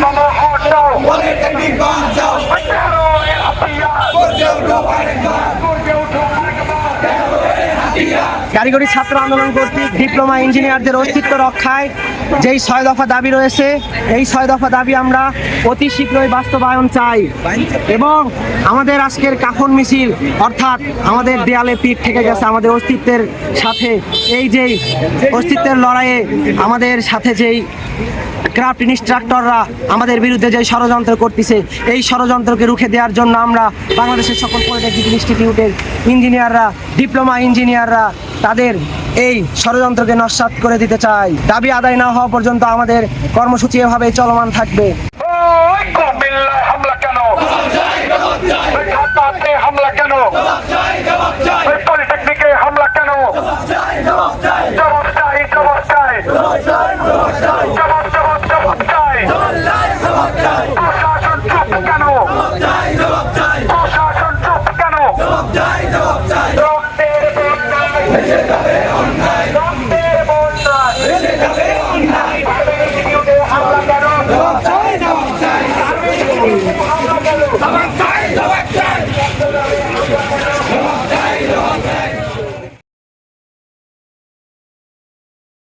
Mama Hot Now. One technique bomb. কারিগরি ছাত্র আন্দোলন কর্তৃক ডিপ্লোমা ইঞ্জিনিয়ারদের অস্তিত্ব রক্ষায় যেই ছয় দফা দাবি রয়েছে, এই ছয় দফা দাবি আমরা অতি শীঘ্রই বাস্তবায়ন চাই। এবং আমাদের আজকের কাফন মিছিল, অর্থাৎ আমাদের দেয়ালে পিঠ থেকে গেছে আমাদের অস্তিত্বের সাথে, এই যেই অস্তিত্বের লড়াইয়ে আমাদের সাথে যেই ক্রাফট ইনস্ট্রাক্টররা আমাদের বিরুদ্ধে যে ষড়যন্ত্র করতেছে, এই ষড়যন্ত্রকে রুখে দেওয়ার জন্য আমরা বাংলাদেশের সকল পলিটেকনিক ইনস্টিটিউটের ইঞ্জিনিয়াররা ডিপ্লোমা ইঞ্জিনিয়াররা তাদের এই ষড়যন্ত্রকে নস্বাত করে দিতে চাই। দাবি আদায় না হওয়া পর্যন্ত আমাদের কর্মসূচি এভাবেই চলমান থাকবে। প্রশাসন চুপ কেন দেশের তাদের অন্যায়